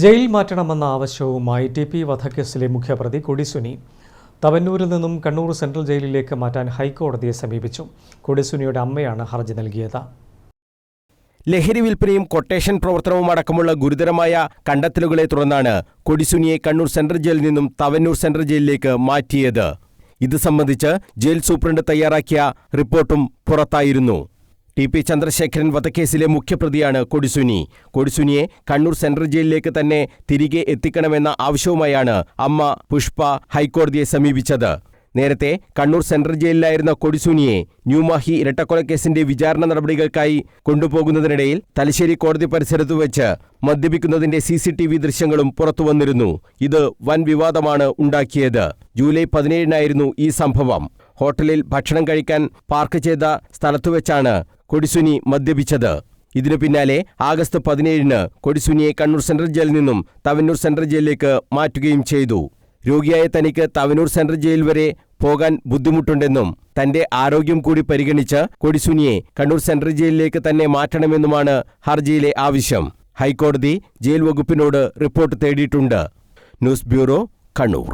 Jail മാറ്റണമെന്ന ആവശ്യവുമായി T P വധക്കേസിലെ മുഖ്യപ്രതി കൊടിസുനി. തവന്നൂരിൽ നിന്നും കണ്ണൂർ സെൻട്രൽ ജയിലിലേക്ക് മാറ്റാൻ ഹൈക്കോടതിയെ സമീപിച്ചു. കൊടിസുനിയുടെ അമ്മയാണ് ഹർജി നൽകിയത്. ലഹരി വിൽപ്പനയും കൊട്ടേഷൻ പ്രവർത്തനവും അടക്കമുള്ള ഗുരുതരമായ കണ്ടെത്തലുകളെ തുടർന്നാണ് കൊടിസുനിയെ കണ്ണൂർ സെൻട്രൽ ജയിലിൽ നിന്നും തവന്നൂർ സെൻട്രൽ ജയിലിലേക്ക് മാറ്റിയത്. ഇത് സംബന്ധിച്ച് ജയിൽ സൂപ്രണ്ട് തയ്യാറാക്കിയ റിപ്പോർട്ടും പുറത്തായിരുന്നു. ടി പി ചന്ദ്രശേഖരൻ വധക്കേസിലെ മുഖ്യപ്രതിയാണ് കൊടിസുനി. കൊടിസുനിയെ കണ്ണൂർ സെൻട്രൽ ജയിലിലേക്ക് തന്നെ തിരികെ എത്തിക്കണമെന്ന ആവശ്യവുമായാണ് അമ്മ പുഷ്പ ഹൈക്കോടതിയെ സമീപിച്ചത്. നേരത്തെ കണ്ണൂർ സെൻട്രൽ ജയിലിലായിരുന്ന കൊടിസുനിയെ ന്യൂമാഹി ഇരട്ടക്കൊലക്കേസിന്റെ വിചാരണ നടപടികൾക്കായി കൊണ്ടുപോകുന്നതിനിടയിൽ തലശ്ശേരി കോടതി പരിസരത്ത് വെച്ച് മദ്യപിക്കുന്നതിന്റെ സി സി ടി വി ദൃശ്യങ്ങളും പുറത്തുവന്നിരുന്നു ഇത് വൻ വിവാദമാണ് ഉണ്ടാക്കിയത്. ജൂലൈ പതിനേഴിനായിരുന്നു ഈ സംഭവം. ഹോട്ടലിൽ ഭക്ഷണം കഴിക്കാൻ പാർക്ക് ചെയ്ത സ്ഥലത്തുവെച്ചാണ് കൊടിസുനി മദ്യപിച്ചത്. ഇതിനു പിന്നാലെ ആഗസ്റ്റ് പതിനേഴിന് കൊടിസുനിയെ കണ്ണൂർ സെൻട്രൽ ജയിലിൽ നിന്നും തവന്നൂർ സെൻട്രൽ ജയിലിലേക്ക് മാറ്റുകയും ചെയ്തു. രോഗിയായ തനിക്ക് തവനൂർ സെൻട്രൽ ജയിൽ വരെ പോകാൻ ബുദ്ധിമുട്ടുണ്ടെന്നും തന്റെ ആരോഗ്യം കൂടി പരിഗണിച്ച് കൊടിസുനിയെ കണ്ണൂർ സെൻട്രൽ ജയിലിലേക്ക് തന്നെ മാറ്റണമെന്നുമാണ് ഹർജിയിലെ ആവശ്യം. ഹൈക്കോടതി ജയിൽ വകുപ്പിനോട് റിപ്പോർട്ട് തേടിയിട്ടുണ്ട്. News bureau Kannur.